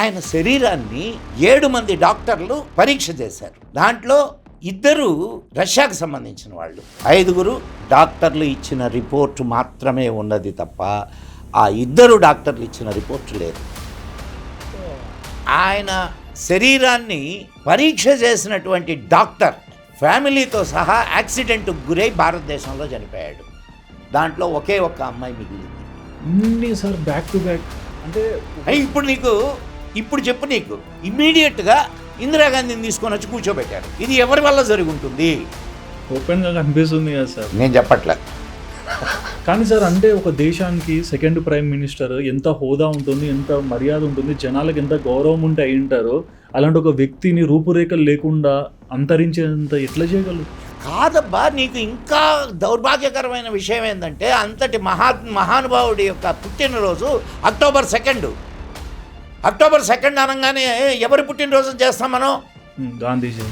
ఆయన శరీరాన్ని ఏడు మంది డాక్టర్లు పరీక్ష చేశారు. దాంట్లో ఇద్దరు రష్యాకు సంబంధించిన వాళ్ళు. ఐదుగురు డాక్టర్లు ఇచ్చిన రిపోర్టు మాత్రమే ఉన్నది తప్ప ఆ ఇద్దరు డాక్టర్లు ఇచ్చిన రిపోర్టు లేదు. ఆయన శరీరాన్ని పరీక్ష చేసినటువంటి డాక్టర్ ఫ్యామిలీతో సహా యాక్సిడెంట్కు గురై భారతదేశంలో చనిపోయాడు. దాంట్లో ఒకే ఒక్క అమ్మాయి మిగిలింది. సార్ బ్యాక్ టు బ్యాక్ అంటే ఇప్పుడు నీకు ఇప్పుడు చెప్పు నీకు. ఇమ్మీడియట్గా ఇందిరాగాంధీని తీసుకొని వచ్చి కూర్చోబెట్టారు. ఇది ఎవరి వల్ల జరిగి ఉంటుంది ఓపెన్గా కనిపిస్తుంది కదా సార్. నేను చెప్పట్లే. కానీ సార్ అంటే ఒక దేశానికి సెకండ్ ప్రైమ్ మినిస్టర్ ఎంత హోదా ఉంటుంది ఎంత మర్యాద ఉంటుంది జనాలకు ఎంత గౌరవం ఉంటే అయి ఉంటారో అలాంటి ఒక వ్యక్తిని రూపురేఖలు లేకుండా అంతరించేంత ఎట్లా చేయగలరు? కాదబ్బా నీకు ఇంకా దౌర్భాగ్యకరమైన విషయం ఏంటంటే అంతటి మహా మహానుభావుడి యొక్క పుట్టినరోజు అక్టోబర్ సెకండ్ అక్టోబర్ సెకండ్ అనగానే ఎవరి పుట్టినరోజు చేస్తాం మనం? గాంధీజీ.